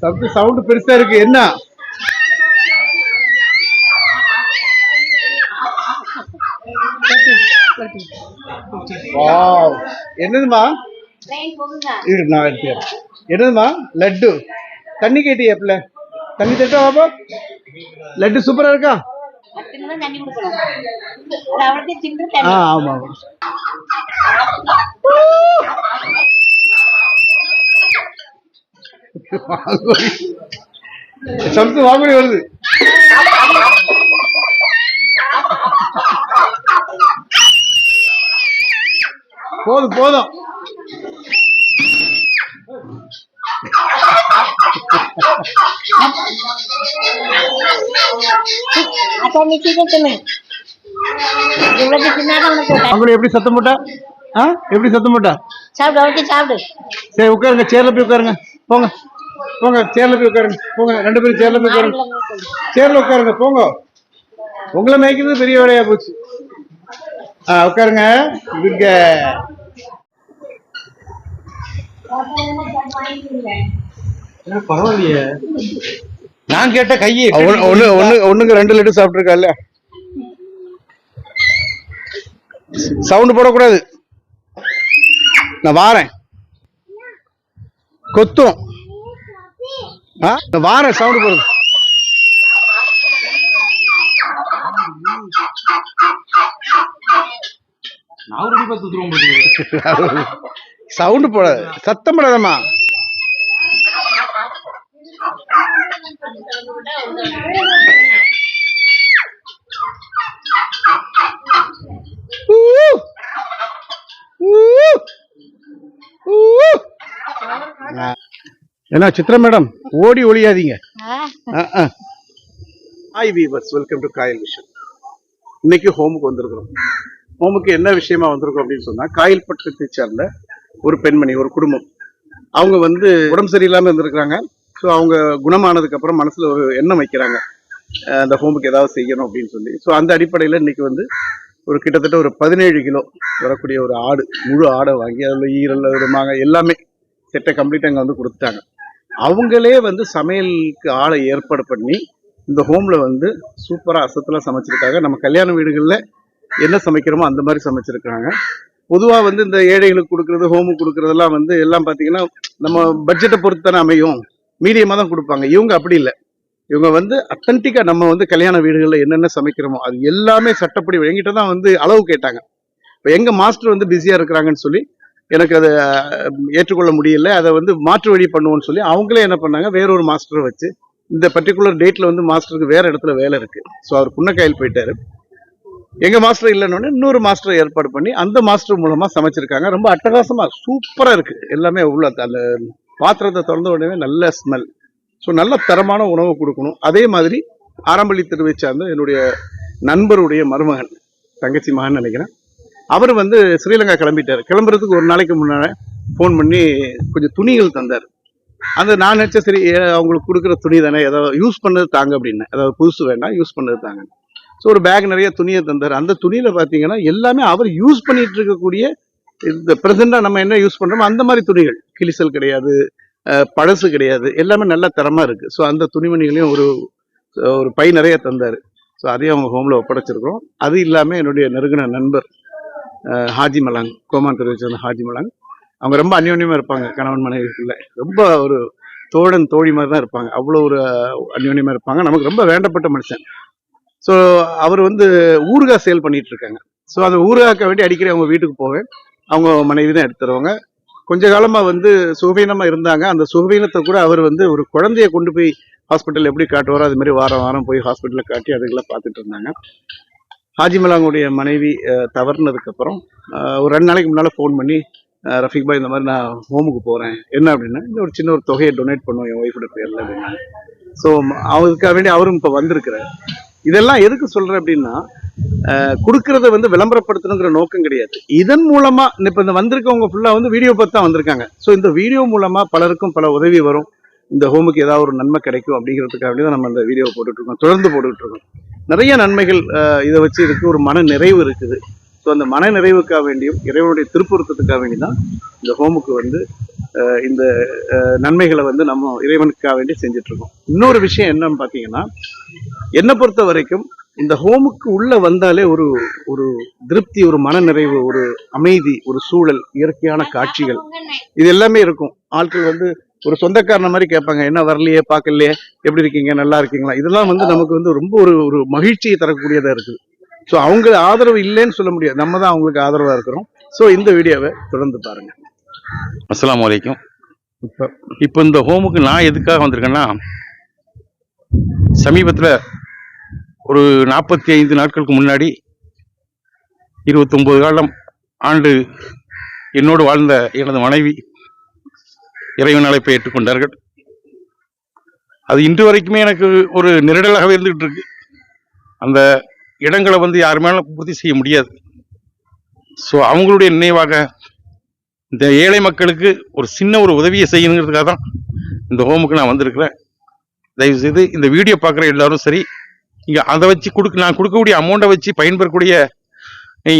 சப்து sound பெருசா இருக்கு. என்ன? என்னதுமா இரு நான் எடுத்துக்கிறேன். என்னதுமா லட்டு. தண்ணி கேட்டியாப்ல தண்ணி தட்டா பாப்பா லட்டு சூப்பரா இருக்கா? ஆ ஆமா. சம்சு வாங்குடி வருது. போதும் போதும். எப்படி சத்தம் போட்டா? எப்படி சத்தம் போட்டா? சாப்பிடு சாப்பிடு. சரி உட்காருங்க சேர்ல போய் உட்காருங்க. போங்க. போங்க சேர்ல போய் உட்காருங்க. போங்க ரெண்டு பேரும் சேர்ல போய் உட்காருங்க. சேர்ல உட்காருங்க போங்க. உங்களை மேய்க்கிறது பெரிய வேலையா போச்சு. ஆ உட்காருங்க. இருங்க பரவாயில்லையே. நான் கேட்ட கையை ஒண்ணு ஒண்ணு ஒண்ணுக்கு ரெண்டு லிட்டர் சாப்பிட்டுருக்கா சவுண்ட் போடக்கூடாது. நான் வாரேன். கொத்தும். ஆ? வாரேன் சவுண்ட் போடுது சவுண்ட் போடாது சத்தம் போடாதம்மா. ஊ! ஊ! என்ன சித்ரா மேடம் ஓடி ஒளியாதீங்க. Hi viewers welcome to Kayal vision இன்னைக்கு ஹோமுக்கு வந்திருக்கிறோம். ஹோமுக்கு என்ன விஷயமா வந்திருக்கோம் அப்படின்னு சொன்னா காயல்பட்டத்தை சேர்ந்த ஒரு பெண்மணி ஒரு குடும்பம். அவங்க வந்து உடம்பு சரியில்லாம இருந்திருக்காங்க ஸோ அவங்க குணமானதுக்கு அப்புறம் மனசுல ஒரு எண்ணம் வைக்கிறாங்க. அந்த ஹோமுக்கு ஏதாவது செய்யணும் அப்படின்னு சொல்லி. ஸோ அந்த அடிப்படையில் இன்னைக்கு வந்து ஒரு கிட்டத்தட்ட ஒரு பதினேழு கிலோ வரக்கூடிய ஒரு ஆடு முழு ஆடை வாங்கி அதில் ஈரல் விடமாங்க எல்லாமே. செட்டை கம்ப்ளீட்டாக அங்கே வந்து கொடுத்துட்டாங்க. அவங்களே வந்து சமையலுக்கு ஆளை ஏற்பாடு பண்ணி இந்த ஹோமில் வந்து சூப்பராக அசத்தலாம் சமைச்சிருக்காங்க. நம்ம கல்யாண வீடுகளில் என்ன சமைக்கிறோமோ அந்த மாதிரி சமைச்சிருக்காங்க பொதுவாக வந்து இந்த ஏழைகளுக்கு கொடுக்கறது ஹோமுக்கு கொடுக்குறதெல்லாம் வந்து எல்லாம் பார்த்தீங்கன்னா நம்ம பட்ஜெட்டை பொறுத்து தானே அமையும். மீடியமாக தான் கொடுப்பாங்க. இவங்க அப்படி இல்லை. இவங்க வந்து அத்தன்டிக்காக நம்ம வந்து கல்யாண வீடுகளில் என்னென்ன சமைக்கிறோமோ அது எல்லாமே சட்டப்படி எங்கிட்ட தான் வந்து அளவு கேட்டாங்க. இப்போ எங்கள் மாஸ்டர் வந்து பிஸியாக இருக்கிறாங்கன்னு சொல்லி எனக்கு அதை ஏற்றுக்கொள்ள முடியல. அதை வந்து மாற்று வழி பண்ணுவோம்னு சொல்லி அவங்களே என்ன பண்ணாங்க வேறொரு மாஸ்டரை வச்சு இந்த பர்டிகுலர் டேட்ல வந்து மாஸ்டருக்கு வேற இடத்துல வேலை இருக்கு. ஸோ அவர் புன்னக்காயில் போயிட்டாரு. எங்க மாஸ்டர் இல்லைன்னு இன்னொரு மாஸ்டர் ஏற்பாடு பண்ணி அந்த மாஸ்டர் மூலமா சமைச்சிருக்காங்க. ரொம்ப அட்டகாசமா சூப்பரா இருக்கு. எல்லாமே உள்ள அந்த பாத்திரத்தை திறந்த உடனே நல்ல ஸ்மெல் ஸோ நல்ல தரமான உணவு கொடுக்கணும். அதே மாதிரி ஆரம்பள்ளி தெருவை சார்ந்த என்னுடைய நண்பருடைய மருமகன் தங்கச்சி மகன் நினைக்கிறேன். அவர் வந்து ஸ்ரீலங்கா கிளம்பிட்டார். கிளம்புறதுக்கு ஒரு நாளைக்கு முன்னால் ஃபோன் பண்ணி கொஞ்சம் துணிகள் தந்தார். அந்த நான் நினச்சேன் சரி அவங்களுக்கு கொடுக்குற துணி தானே ஏதாவது யூஸ் பண்ணது தாங்க அப்படின்னு. ஏதாவது புதுசு வேண்டாம் யூஸ் பண்ணது தாங்க. ஸோ ஒரு பேக் நிறைய துணியை தந்தார். அந்த துணியில் பார்த்தீங்கன்னா எல்லாமே அவர் யூஸ் பண்ணிட்டு இருக்கக்கூடிய இந்த ப்ரெசெண்டாக நம்ம என்ன யூஸ் பண்ணுறோமோ அந்த மாதிரி துணிகள். கிளிசல் கிடையாது பழசு கிடையாது. எல்லாமே நல்ல தரமாக இருக்குது ஸோ அந்த துணிமணிகளையும் ஒரு ஒரு பை நிறைய தந்தார். ஸோ அதையும் அவங்க ஹோமில் ஒப்படைச்சிருக்கோம் அது இல்லாமல் என்னுடைய நெருங்கின நண்பர் ஹாஜி மலாங் கோமான் சேர்ந்த ஹாஜி மலாங். அவங்க ரொம்ப அந்யோன்யமாக இருப்பாங்க கணவன் மனைவிக்குள்ள. ரொம்ப ஒரு தோழன் தோழி மாதிரி தான் இருப்பாங்க. அவ்வளோ ஒரு அந்யோன்யமாக இருப்பாங்க. நமக்கு ரொம்ப வேண்டப்பட்ட மனுஷன். ஸோ அவர் வந்து ஊறுகாய் சேல் பண்ணிட்டு இருக்காங்க ஸோ அந்த ஊருகாக்க வேண்டி அடிக்கடி அவங்க வீட்டுக்கு போவேன். அவங்க மனைவி தான் எடுத்து தருவாங்க கொஞ்ச காலமாக வந்து சுகவீனமாக இருந்தாங்க. அந்த சுகவீனத்தை கூட அவர் வந்து ஒரு குழந்தைய கொண்டு போய் ஹாஸ்பிட்டல் எப்படி காட்டுவாரோ அது மாதிரி வாரம் வாரம் போய் ஹாஸ்பிட்டலில் காட்டி அதுக்கெல்லாம் பார்த்துட்டு இருந்தாங்க. ஹாஜிமலாங்குடைய மனைவி தவறுனதுக்கப்புறம் ஒரு ரெண்டு நாளைக்கு முன்னால் ஃபோன் பண்ணி ரஃபிக் பாய் இந்த மாதிரி நான் ஹோமுக்கு போகிறேன் என்ன அப்படின்னா இந்த ஒரு சின்ன ஒரு தொகையை டொனேட் பண்ணுவோம் என் ஒய்ஃபோட பேரில் அப்படின்னா. ஸோ அவருக்காக வேண்டி அவரும் இப்போ வந்திருக்கிறார். இதெல்லாம் எதுக்கு சொல்கிறேன் அப்படின்னா கொடுக்கறத வந்து விளம்பரப்படுத்தணுங்கிற நோக்கம் கிடையாது. இதன் மூலமா இப்போ இந்த வந்திருக்கவங்க ஃபுல்லாக வந்து வீடியோ பார்த்து தான் வந்திருக்காங்க. ஸோ இந்த வீடியோ மூலமா பலருக்கும் பல உதவி வரும். இந்த ஹோமுக்கு ஏதாவது ஒரு நன்மை கிடைக்கும் அப்படிங்கிறதுக்காக வேண்டி தான் நம்ம இந்த வீடியோ போட்டுட்டு இருக்கோம் தொடர்ந்து போட்டுட்ருக்கோம் நிறைய நன்மைகள் அஹ், இதை வச்சு இருக்கு ஒரு மன நிறைவு இருக்குது. ஸோ அந்த மன நிறைவுக்காக வேண்டியும் இறைவனுடைய திருப்பொருத்தத்துக்காக வேண்டி தான் இந்த ஹோமுக்கு வந்து இந்த நன்மைகளை வந்து நம்ம இறைவனுக்காக வேண்டி செஞ்சிட்ருக்கோம். இருக்கோம் இன்னொரு விஷயம் என்னன்னு பார்த்தீங்கன்னா என்னை பொறுத்த வரைக்கும் இந்த ஹோமுக்கு உள்ளே வந்தாலே ஒரு ஒரு திருப்தி ஒரு மன நிறைவு ஒரு அமைதி ஒரு சூழல் இயற்கையான காட்சிகள். இது எல்லாமே இருக்கும். ஆட்கள் வந்து ஒரு சொந்தக்காரன மாதிரி கேட்பாங்க என்ன வரலையே பார்க்கலையே எப்படி இருக்கீங்க நல்லா இருக்கீங்களா? இதெல்லாம் வந்து நமக்கு வந்து ரொம்ப ஒரு ஒரு மகிழ்ச்சியை தரக்கூடியதா இருக்குது. ஸோ அவங்க ஆதரவு இல்லைன்னு சொல்ல முடியாது. நம்ம தான் அவங்களுக்கு ஆதரவா இருக்கிறோம். ஸோ இந்த வீடியோவை தொடர்ந்து பாருங்க. அஸ்ஸலாமு அலைக்கும். இப்போ இப்போ இந்த ஹோமுக்கு நான் எதுக்காக வந்திருக்கேன்னா சமீபத்தில் ஒரு நாற்பத்தி ஐந்து நாட்களுக்கு முன்னாடி இருபத்தொம்போது காலம் ஆண்டு என்னோடு வாழ்ந்த எனது மனைவி இறைவன் அழைப்பை ஏற்றுக்கொண்டார்கள். அது இன்று வரைக்குமே எனக்கு ஒரு நெருடலாகவே இருந்துகிட்டு இருக்கு. அந்த இடங்களை வந்து யாருமே பூர்த்தி செய்ய முடியாது. ஸோ அவங்களுடைய நினைவாக இந்த ஏழை மக்களுக்கு ஒரு சின்ன ஒரு உதவியை செய்யணுங்கிறதுக்காக தான் இந்த ஹோமுக்கு நான் வந்திருக்கிறேன். தயவுசெய்து இந்த வீடியோ பார்க்குற எல்லாரும் சரி இங்கே அதை வச்சு கொடுக்க நான் கொடுக்கக்கூடிய அமௌண்ட்டை வச்சு பயன்பெறக்கூடிய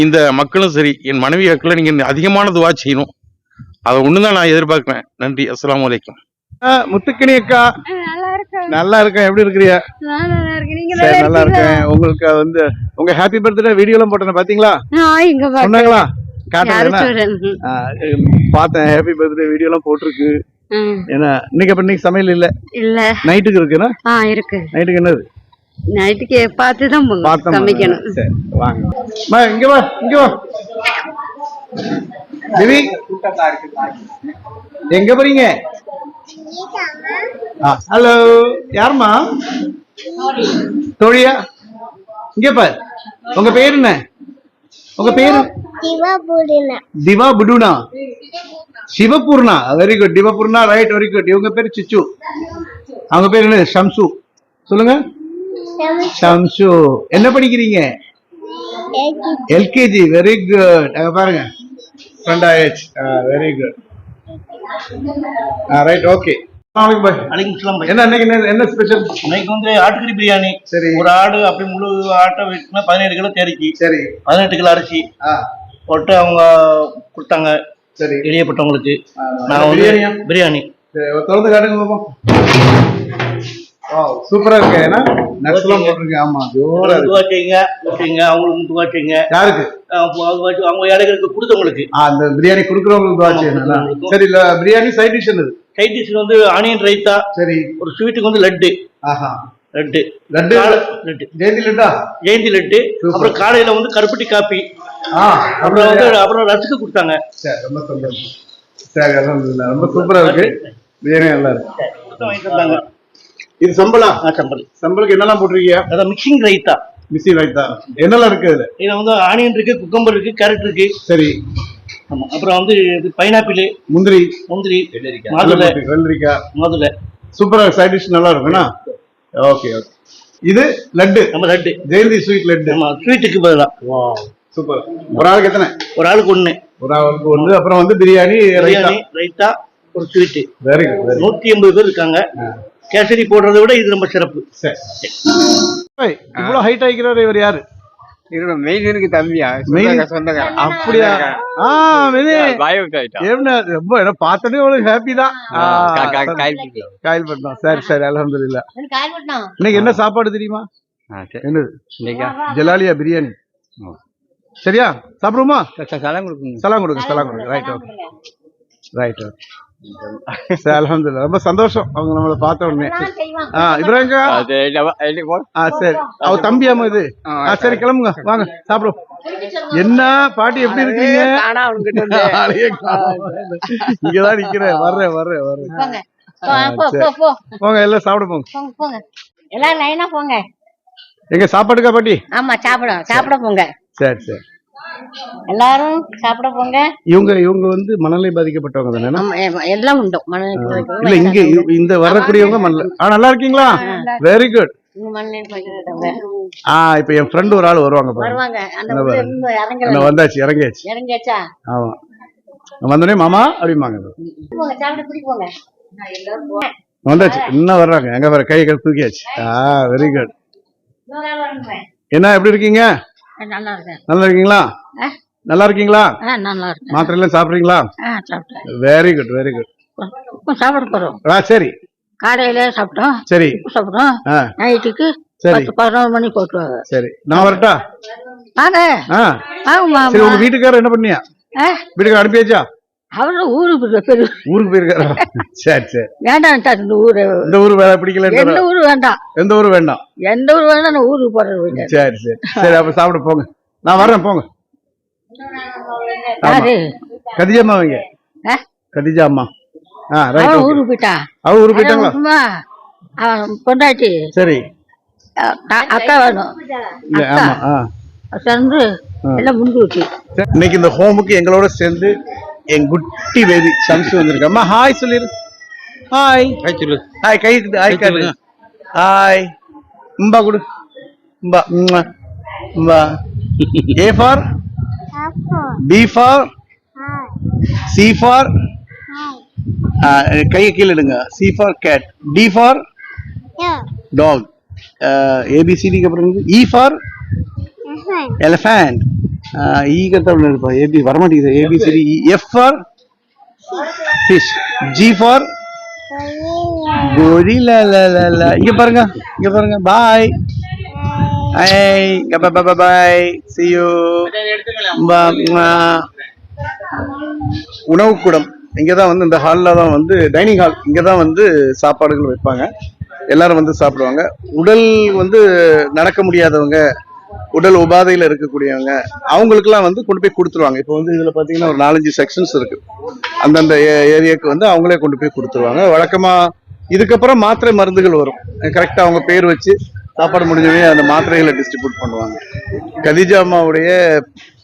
இந்த மக்களும் சரி என் மனைவி மக்களும் நீங்கள் அதிகமான துவா செய்யணும். அதை ஒன்று தான் நான் எதிர்பார்க்குறேன். நன்றி. அஸ்ஸலாமு அலைக்கும். முத்துக்கிணி அக்கா. நல்லா இருக்கேன். நல்லா இருக்கேன். எப்படி இருக்கிறியா சரி நல்லா? இருக்கேன். உங்களுக்கு வந்து உங்க ஹாப்பி பர்த்டே வீடியோலாம் போட்டேன் பாத்தீங்களா? சொன்னாங்களா? பார்த்தேன் ஹாப்பி பர்த்டே வீடியோலாம் போட்டிருக்கு. ம், ஏன்னா இன்னைக்கு அப்ப இன்னைக்கு சமையல் இல்ல? இல்ல. நைட்டுக்கு இருக்குன்னா இருக்கு. நைட்டுக்கு என்னது? நைட்டுக்கு பார்த்து தான் பார்த்தோம் சமைக்கணும். சரி வாங்க. அம்மா, இங்க வா இங்க வா. தேவி எங்க போறீங்க? ஹலோ யாரும்மா? தோழியா? இங்க பார். உங்க பேர் என்ன? உங்க பேரு? Diva புடுனா Shivapurna. Very good Divapurna right very good இவங்க பேர் சிச்சு. அவங்க பேர் என்ன? ஷம்சு. சொல்லுங்க. ஷம்சு. என்ன படிக்கிறீங்க? எல்கேஜி வெரி குட் அங்க பாருங்க. ஃப்ரெண்ட் ஆயிடுச்சு வெரி குட் ரைட் ஓகே. என்ன என்ன- ஸ்பெஷல் இன்னைக்கு வந்து ஆட்டுக்கறி பிரியாணி. சரி. ஒரு ஆடு அப்படி முழு ஆட்டை வெட்டினா பதினேழு கிலோ தேரிக்கி. சரி. பதினெட்டு கிலோ அரிசி. போட்டு அவங்க கொடுத்தாங்க. சரி. எளியப்பட்டவங்களுக்கு. ஆ, நான்? பிரியாணி. ஒரு திறந்து காட்டுங்க சூப்பரா இருக்கு. ஏன்னா நட்ஸ்லாம் போட்டிருக்கேன் ஆமா ஜோரா இருக்கு. துவா செய்யுங்க செய்யுங்க அவங்களுக்கு துவா செய்யுங்க யாருக்கு அவங்க ஏழைகளுக்கு கொடுத்தவங்களுக்கு. அந்த பிரியாணி குடுக்குறவங்களுக்கு துவா செய்யணும் சரி இல்ல பிரியாணி சைட் டிஷ் என்னது? சைட் டிஷ் வந்து ஆனியன் ரைத்தா சரி. ஒரு ஸ்வீட்டுக்கு வந்து லட்டு. ஆஹா. லட்டு. லட்டு? லட்டு. ஜெயந்தி லட்டா? ஜெயந்தி லட்டு. அப்புறம் காலையில வந்து கருப்பட்டி காப்பி. அப்புறம் வந்து அப்புறம் ரசுக்கு கொடுத்தாங்க. சரி ரொம்ப சந்தோஷம். ரொம்ப சூப்பரா இருக்கு. பிரியாணி நல்லா இருக்கு. இது சம்பளா? ஆ, சம்பல் சம்பளுக்கு என்னெல்லாம் போட்டிருக்கீங்க? அதான் மிக்சிங் ரைத்தா மிஸ்ஸி ரைத்தா என்னெல்லாம் இருக்கு அதுல இதுல வந்து ஆனியன் இருக்கு குக்கம்பர் இருக்கு கேரட் இருக்கு. சரி. ஆமா. அப்புறம் வந்து பைனாப்பிள் முந்திரி. முந்திரி மாதுளை. வெள்ளரிக்காய் மாதுளை. சூப்பரா சைட் டிஷ் நல்லா இருக்கும்னா? ஓகே ஓகே இது லட்டு. நம்ம லட்டு. ஜெயந்தி ஸ்வீட் லட்டு. நம்ம ஸ்வீட்டுக்கு பதிலா. சூப்பர் ஒரு ஆளுக்கு எத்தனை? ஒரு ஆளுக்கு ஒண்ணு. ஒரு ஆளுக்கு வந்து அப்புறம் வந்து பிரியாணி ரைத்தா ரைத்தா ஒரு ஸ்வீட்டு வெரி குட் வெரி நூத்தி எண்பது பேர் இருக்காங்க. கேசரி போடுறதை விட இது ரொம்ப சிறப்பு. சரி. இவ்வளவு ஹைட் ஆகிக்கிறாரு இவர் யாரு? இவரு மெய்தனுக்கு தம்பியா சொந்தக்காரன். அப்படியா? ஆ மெனே ரொம்ப என்ன பார்த்தனே உங்களுக்கு ஹாப்பி தான். காயில் பண்ணோம் சரி சரி பண்ணோம் இன்னைக்கு என்ன சாப்பாடு தெரியுமா. என்னது? ஜலாலியா பிரியாணி. சரியா? சாப்பிடுமா ச- ச- சலாம் கொடுக்குங்க. சலாம் கொடுங்க சலாம் கொடுங்க. ரைட் ஓகே ரைட் ஓகே சரி அல்ஹம்துலில்லாஹ். ரொம்ப சந்தோஷம் அவங்க நம்மள பார்த்த உடனே. ஆ போ. ஆ சரி. அவ தம்பியாம இது. ஆ, சரி கிளம்புங்க. வாங்க சாப்பிடுவோம். என்ன? பாட்டி எப்படி இருக்கீங்க. இங்கதான் நிக்கிறேன். வர்றேன் வர்றேன் வர்றேன். போங்க. போ, போ, போ, போ. போங்க எல்லாம் சாப்பிட போங்க. எல்லாரும் லைனா போங்க. எங்க சாப்பாடுக்கா பாட்டி? ஆமா சாப்பிட சாப்பிட போங்க. சரி சரி. எல்லாரும் சாப்பிட போங்க. இவங்க இவங்க வந்து மனநிலை பாதிக்கப்பட்டவங்க தானே? எல்லாம் உண்டு. மன இல்ல இங்க இந்த வரக்கூடியவங்க மனநிலை ஆ நல்லா இருக்கீங்களா? வெரி குட் ஆ இப்ப என் ஃப்ரெண்ட் ஒரு ஆள் வருவாங்க வருவாங்க. வந்தாச்சு இறங்கியாச்சு? இறங்கியாச்சா? ஆமா. வந்தோடனே மாமா போங்க வந்தாச்சு. இன்னும் வர்றாங்க? எங்க வர கை தூக்கியாச்சு. ஆ வெரி குட் என்ன எப்படி இருக்கீங்க? நல்லா இருக்கேன் நல்லா இருக்கீங்களா? நல்லா இருக்கீங்களா நல்லா இருக்கேன் மாத்திரை எல்லாம் சாப்பிட்றீங்களா வெரி குட் வெரி குட் சாப்பிட போகிறோம் ஆ சரி. காலையில சாப்பிட்டோம். சரி. சாப்பிட்டோம். நைட்டுக்கு பத்து பதினோரு மணி போட்டுருவாங்க சரி. நான் வரட்டா? வாங்க. வாங்கம்மா சரி உங்க வீட்டுக்காரர் என்ன பண்ணியா? ஆ? வீட்டுக்கு அனுப்பியாச்சா? அவரு ஊருக்கு பெரிய ஊருக்கு போயிருக்காரா? சரி சரி. வேண்டாம் இந்த ஊரு. இந்த ஊர் வேலை பிடிக்கல எந்த ஊரு வேண்டாம். எந்த ஊர் வேண்டாம். எந்த ஊர் வேண்டாம் நான் ஊருக்கு போறது சரி சரி. சரி அப்ப சாப்பிட போங்க. நான் வர்றேன் போங்க. கதிஜா அம்மா வைங்க? கதிஜா அம்மா ஆ ரைட் ஊருக்கு போயிட்டான் அவ ஊருக்கு போயிட்டாங்களா. அவன் பொண்டாட்டி. சரி. அக்கா- வேணும். ஆமா ஆ. சேர்ந்து எல்லாம் வச்சு இன்னைக்கு இந்த ஹோமுக்கு எங்களோட சேர்ந்து என் குட்டி பேபி சம்சு வந்திருக்கு. அம்மா ஹாய் சொல்லிரு. ஹாய் சொல்லு. ஹாய் கை ஹாய் காரு ஹாய் உம்பா குடு. உம்பா உம்மா. உம்பா A for B for C for கையை கீழே எடுங்க C for cat D for dog ஏபிசிடிக்கு அப்புறம் E for elephant E e கத்தவன் இருப்பா ஏபி வரமாட்டேங்குது A B C D F for fish G e, for gorilla இங்க பாருங்க. இங்க பாருங்க. Bye hi bye bye see you. உணவு கூடம். இங்கே தான் வந்து இந்த ஹாலில் தான் வந்து டைனிங் ஹால் இங்கே தான் வந்து சாப்பாடுகள் வைப்பாங்க. எல்லாரும் வந்து சாப்பிடுவாங்க. உடல் வந்து நடக்க முடியாதவங்க உடல் உபாதையில் இருக்கக்கூடியவங்க அவங்களுக்குலாம் வந்து கொண்டு போய் கொடுத்துருவாங்க. இப்போ வந்து இதில் பார்த்தீங்கன்னா ஒரு நாலஞ்சு செக்ஷன்ஸ் இருக்கு. அந்தந்த ஏரியாவுக்கு வந்து அவங்களே கொண்டு போய் கொடுத்துருவாங்க. வழக்கமாக இதுக்கப்புறம் மாத்திரை மருந்துகள் வரும். கரெக்டாக அவங்க பேர் வச்சு சாப்பாடு முடிஞ்சவே அந்த மாத்திரைகளை டிஸ்ட்ரிபியூட் பண்ணுவாங்க. கதிஜா அம்மாவுடைய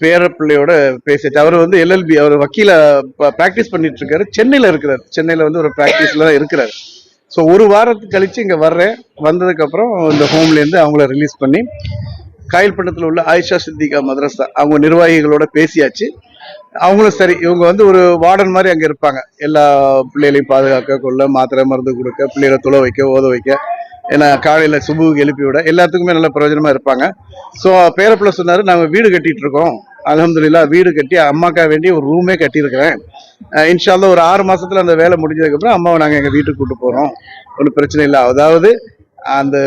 பேர பிள்ளையோட பேசிட்டு அவர் வந்து எல்எல்பி அவர் வக்கீல ப்ராக்டிஸ் பண்ணிட்டு இருக்காரு சென்னையில் இருக்கிறார். சென்னையில் வந்து ஒரு ப்ராக்டிஸ்ல தான் இருக்கிறார். ஸோ ஒரு வாரத்துக்கு கழிச்சு இங்கே வர்றேன். வந்ததுக்கப்புறம் இந்த ஹோம்ல இருந்து அவங்கள ரிலீஸ் பண்ணி காயல்பட்டத்தில் உள்ள ஆயிஷா சித்திகா மதரசா அவங்க நிர்வாகிகளோட பேசியாச்சு. அவங்களும் சரி இவங்க வந்து ஒரு வார்டன் மாதிரி அங்கே இருப்பாங்க. எல்லா பிள்ளைகளையும் பாதுகாக்க கொள்ள மாத்திரை மருந்து கொடுக்க பிள்ளைகளை துளை வைக்க ஓத வைக்க. ஏன்னா காலையில் சுபுக்கு எழுப்பி விட எல்லாத்துக்குமே நல்ல பிரயோஜனமாக இருப்பாங்க. ஸோ பேரப்பிள்ள சொன்னார் நாங்கள் வீடு கட்டிகிட்டு இருக்கோம். அலமதுல்லா வீடு கட்டி அம்மாக்கா வேண்டி ஒரு ரூமே கட்டியிருக்கிறேன். அஹ் இன்ஷால்லா ஒரு ஆறு மாதத்தில் அந்த வேலை முடிஞ்சதுக்கப்புறம் அம்மாவை நாங்கள் எங்கள் வீட்டுக்கு கூப்பிட்டு போகிறோம் ஒன்றும் பிரச்சனை இல்லை. அதாவது அந்த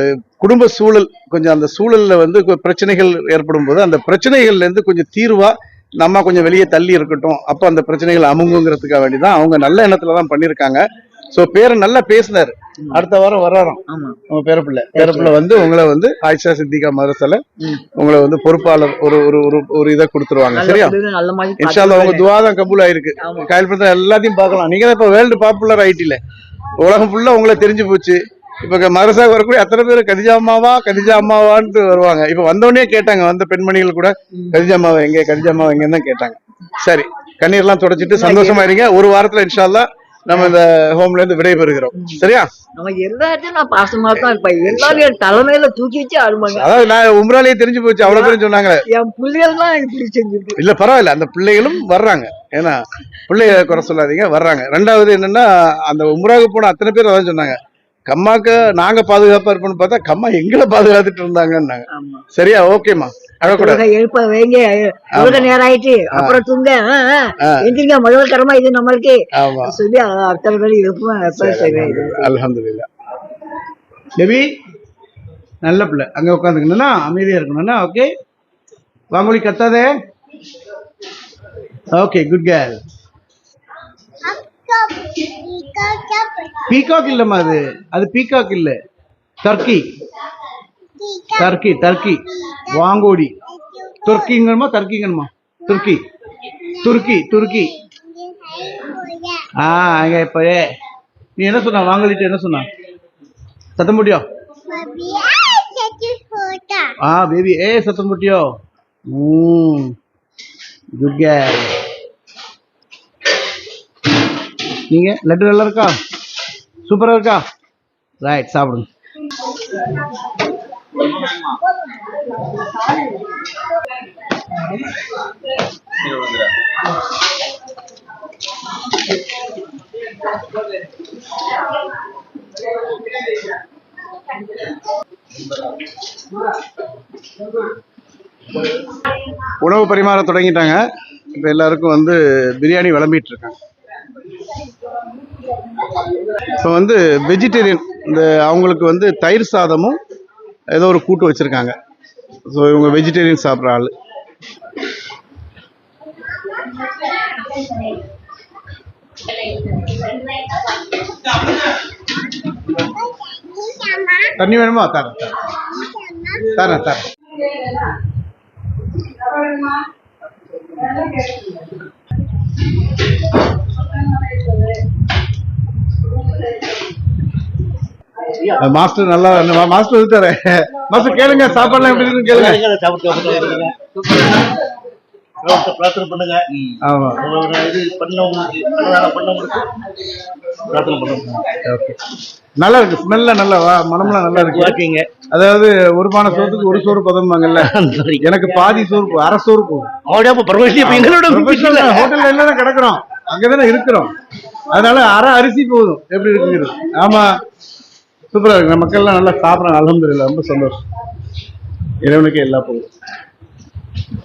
குடும்ப சூழல் கொஞ்சம் அந்த சூழல்ல வந்து பிரச்சனைகள் ஏற்படும் போது அந்த பிரச்சனைகள்ல இருந்து கொஞ்சம் தீர்வா நம்ம கொஞ்சம் வெளியே தள்ளி இருக்கட்டும். அப்போ அந்த பிரச்சனைகள் அமுங்குங்கிறதுக்காக வேண்டி தான் அவங்க நல்ல எண்ணத்துல தான் பண்ணியிருக்காங்க ஸோ பேரை நல்லா பேசினாரு. அடுத்த வாரம் வர்றாராம். ஆமா. உங்க பேரப்பிள்ளை. பேரப்பிள்ளை வந்து உங்களை வந்து ஆயிஷா சித்திகா மதரசால. உங்களை வந்து பொறுப்பாளர் ஒரு ஒரு ஒரு ஒரு இதை கொடுத்துருவாங்க. சரியா? இன்ஷால்லா உங்க துவா தான் கபூல் ஆயிருக்கு. காயல்படுத்த எல்லாத்தையும் பார்க்கலாம். நீங்க தான் இப்ப வேர்ல்டு பாப்புலர் ஆயிட்டில உலகம் ஃபுல்லா உங்களை தெரிஞ்சு போச்சு. இப்ப மரசா வரக்கூடிய அத்தனை பேர் கதிஜா அம்மாவா கதிஜா அம்மாவான்ட்டு வருவாங்க. இப்ப வந்தோடனே கேட்டாங்க வந்த பெண்மணிகள் கூட கதிஜா அம்மாவா எங்க கதிஜா அம்மாவா எங்கன்னு தான் கேட்டாங்க. சரி கண்ணீர்லாம் தொடச்சிட்டு சந்தோஷமா இருங்க. ஒரு வாரத்துல இன்ஷால்லா நம்ம இந்த ஹோம்ல இருந்து விடைபெறுகிறோம் சரியா? எல்லாத்தையும் நான் பாசமா தான் இருப்பேன். எல்லாரும் என் தலைமையில தூக்கி வச்சு ஆடுவாங்க. அதாவது நான் உம்ராலேயே தெரிஞ்சு போச்சு அவ்வளவு பேரும் சொன்னாங்க என் இப்படி இல்ல பரவாயில்ல. அந்த பிள்ளைகளும் வர்றாங்க. ஏன்னா பிள்ளைய குறை சொல்லாதீங்க வர்றாங்க. ரெண்டாவது என்னன்னா அந்த உம்ராவுக்கு போன அத்தனை பேர் அதான் சொன்னாங்க. கம்மாக்கு நாங்க பாதுகாப்பா இருப்போம்னு பார்த்தா கம்மா எங்களை பாதுகாத்துட்டு இருந்தாங்கன்னாங்க. ஆமா. சரியா? ஓகேம்மா. அழக்கூடாது. எழுப்ப வைங்க. தொழுகை நேரம் ஆயிட்டு. அப்புறம் தூங்க. எந்திரிங்க முதல் தரமா இது நம்மளுக்கு. சொல்லி அ- அத்தனை பேர் எழுப்புவேன் நபி நல்ல பிள்ளை. அங்க உட்காந்துக்கணும்னா அமைதியா இருக்கணும்னா ஓகே. வாங்கொலி கத்தாதே. ஓகே குட் கேர்ள் பீகாக் இல்லம்மா அது. அது பீகாக் இல்ல. டர்க்கி டர்க்கி டர்க்கி வாங்கோடி. துர்க்கிங்கணுமா டர்க்கிங்கணுமா துர்க்கி துருக்கி துருக்கி ஆ அங்க இப்ப நீ என்ன சொன்ன? வாங்கலிட்டு என்ன சொன்ன? சத்தம் போட்டியோ? ஆ பேபி ஏ சத்தம் போட்டியோ? ம். குட் கேர்ள் நீங்கள் லட்டு நல்லா இருக்கா? சூப்பராக இருக்கா? ரைட் சாப்பிடுங்க. உணவு பரிமாற தொடங்கிட்டாங்க. இப்போ எல்லாருக்கும் வந்து பிரியாணி விளம்பிட்டு இருக்காங்க. இப்போ வந்து வெஜிடேரியன் இந்த அவங்களுக்கு வந்து தயிர் சாதமும் ஏதோ ஒரு கூட்டு வச்சுருக்காங்க. ஸோ இவங்க வெஜிடேரியன் சாப்பிட்ற ஆள். தண்ணி வேணுமா? தரேன் தரேன். தரேன் தரேன். மாஸ்டர் நல்லா மாஸ்டர் இருக்காரு. மாஸ்டர் கேளுங்க சாப்பாடுலாம் எப்படி இருக்குன்னு கேளுங்க. பிரார்த்தனை பண்ணுங்க. ஆமா. இது பண்ணவங்களுக்கு பண்ணவங்களுக்கு பிரார்த்தனை பண்ணுங்க. ஓகே. நல்லா இருக்கு ஸ்மெல்ல நல்லா மனம்லாம் நல்லா இருக்கு. ஓகேங்க அதாவது ஒரு பானை சோத்துக்கு ஒரு சோறு பதம்பாங்கல்ல. எனக்கு பாதி சோறு அரை சோறு போகும் ஹோட்டல்ல எல்லாம் கிடக்குறோம். அங்கதானே இருக்கிறோம். அதனால அரை அரிசி போதும். எப்படி இருக்குங்கிறது. ஆமா. சூப்பரா இருக்கு. நம்ம மக்கள் எல்லாம் நல்லா சாப்பிடுறாங்க. அலமதுல்ல ரொம்ப சந்தோஷம். இறைவனுக்கு எல்லாம் போதும்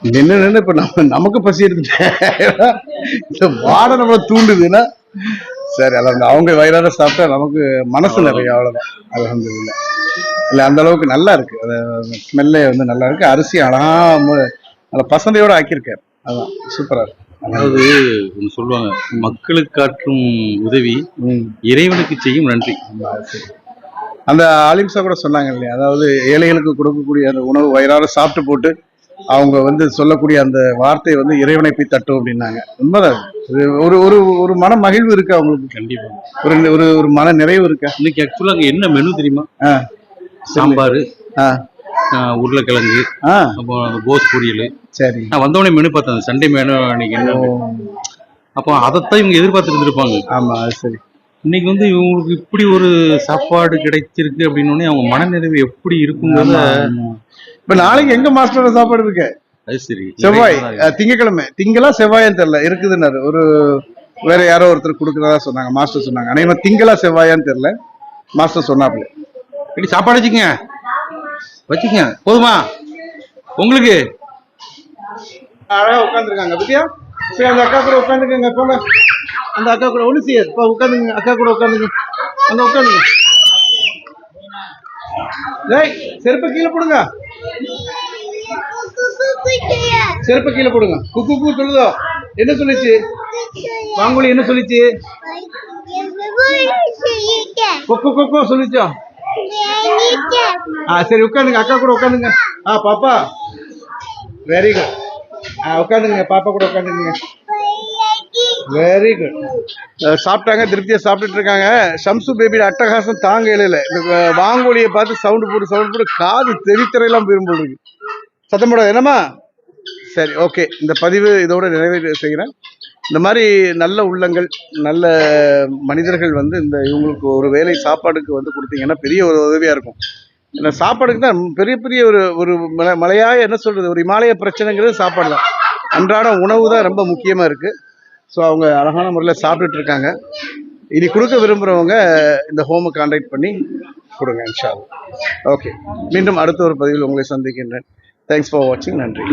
நின்று நின்று இப்ப நம்ம நமக்கு பசி எடுத்துட்டேன் இந்த வாடை நம்மளை தூண்டுதுன்னா சரி அலமது அவங்க வயிறார சாப்பிட்டா நமக்கு மனசு நிறைய அவ்வளவுதான். அலமதுல்ல இல்ல அந்த அளவுக்கு நல்லா இருக்கு. ஸ்மெல்லே வந்து நல்லா இருக்கு. அரிசி அழகா மு- நல்ல பசந்தையோட ஆக்கியிருக்காரு. அதான் சூப்பரா இருக்கு. அதாவது ஒன்று சொல்லுவாங்க மக்களுக்கு காட்டும் உதவி. இறைவனுக்கு செய்யும் நன்றி. அந்த அலிம்சா கூட சொன்னாங்க இல்லையா? அதாவது ஏழைகளுக்கு கொடுக்கக்கூடிய அந்த உணவு வயிறார சாப்பிட்டு போட்டு அவங்க வந்து சொல்லக்கூடிய அந்த வார்த்தை வந்து இறைவனை போய் தட்டும் அப்படின்னாங்க. உண்மைதான் ஒரு ஒரு ஒரு மன மகிழ்வு இருக்கு அவங்களுக்கு? கண்டிப்பா. ஒரு ஒரு ஒரு மன நிறைவு இருக்கா? இன்னைக்கு ஆக்சுவலா அங்க என்ன மெனு தெரியுமா? ஆ. சாம்பார் உருளைக்கிழங்கு அப்புறம் அந்த கோஸ் பொரியல். சரி. நான் வந்தவொடனே மெனு பார்த்தேன். சண்டே மெனு அன்னைக்கு என்ன அப்போ அதைத்தான் இவங்க எதிர்பார்த்துட்டு இருந்திருப்பாங்க. ஆமா சரி. இன்னைக்கு வந்து இவங்களுக்கு இப்படி ஒரு சாப்பாடு கிடைச்சிருக்கு அப்படின்னு அவங்க மனநிறைவு எப்படி இருக்குங்கிறத இப்ப நாளைக்கு எங்க மாஸ்டர் சாப்பாடு இருக்கு? அது சரி. செவ்வாய் திங்கட்கிழமை திங்களா செவ்வாயான்னு தெரியல. இருக்குதுன்னாரு. ஒரு வேற யாரோ ஒருத்தர் கொடுக்குறதா சொன்னாங்க. மாஸ்டர் சொன்னாங்க. அனைவரும் திங்களா செவ்வாயான்னு தெரியல. மாஸ்டர் சொன்னாப்ல இப்படி சாப்பாடு வச்சுக்கங்க. வச்சுக்கங்க. போதுமா? உங்களுக்கு? அழகா உட்காந்துருக்காங்க பத்தியா? சரி அந்த அக்கா கூட உட்காந்துக்கங்க போங்க அந்த அக்கா கூட ஒண்ணு செய்யாது. இப்போ உட்காந்துங்க அக்கா கூட உட்காந்துங்க. அங்க உட்காந்துங்க. டேய் செருப்பை கீழே போடுங்க. செருப்பை கீழே போடுங்க. குக்கு குக்கு சொல்லுதோ? என்ன சொல்லுச்சு? வாங்கொலி என்ன சொல்லுச்சு? கொக்கு கொக்கோ சொல்லுச்சோ? ஆ சரி உட்காந்துங்க. அக்கா கூட உட்காந்துங்க. ஆ பாப்பா. வெரி குட் உட்காந்துங்க பாப்பா கூட உட்காந்துங்க வெரி குட் சாப்பிட்டாங்க திருப்தியா சாப்பிட்டுட்டு இருக்காங்க. ஷம்சு பேபியோட அட்டகாசம் தாங்க இலையில இந்த வாங்கோலியை பார்த்து சவுண்டு போட்டு சவுண்டு போட்டு காது தெரித்திரையெல்லாம் போயிரும் போல் இருக்கு. சத்தம் போடாது என்னம்மா? சரி ஓகே இந்த பதிவு இதோட நிறைவேற்ற செய்கிறேன். இந்த மாதிரி நல்ல உள்ளங்கள் நல்ல மனிதர்கள் வந்து இந்த இவங்களுக்கு ஒரு வேலை சாப்பாடுக்கு வந்து கொடுத்தீங்கன்னா பெரிய ஒரு உதவியா இருக்கும். இந்த சாப்பாடுக்கு தான் பெரிய பெரிய ஒரு ஒரு மலை மலையாக என்ன சொல்றது ஒரு இமாலய பிரச்சனைங்கிறது சாப்பாடு தான் அன்றாட உணவு தான் ரொம்ப முக்கியமா இருக்கு. ஸோ அவங்க அழகான முறையில் சாப்பிட்டுட்டு இருக்காங்க. இனி கொடுக்க விரும்புகிறவங்க இந்த ஹோமை கான்டாக்ட் பண்ணி கொடுங்க இன்ஷா ஓகே மீண்டும் அடுத்த ஒரு பதிவில் உங்களை சந்திக்கின்றேன். தேங்க்ஸ் ஃபார் வாட்சிங் நன்றி.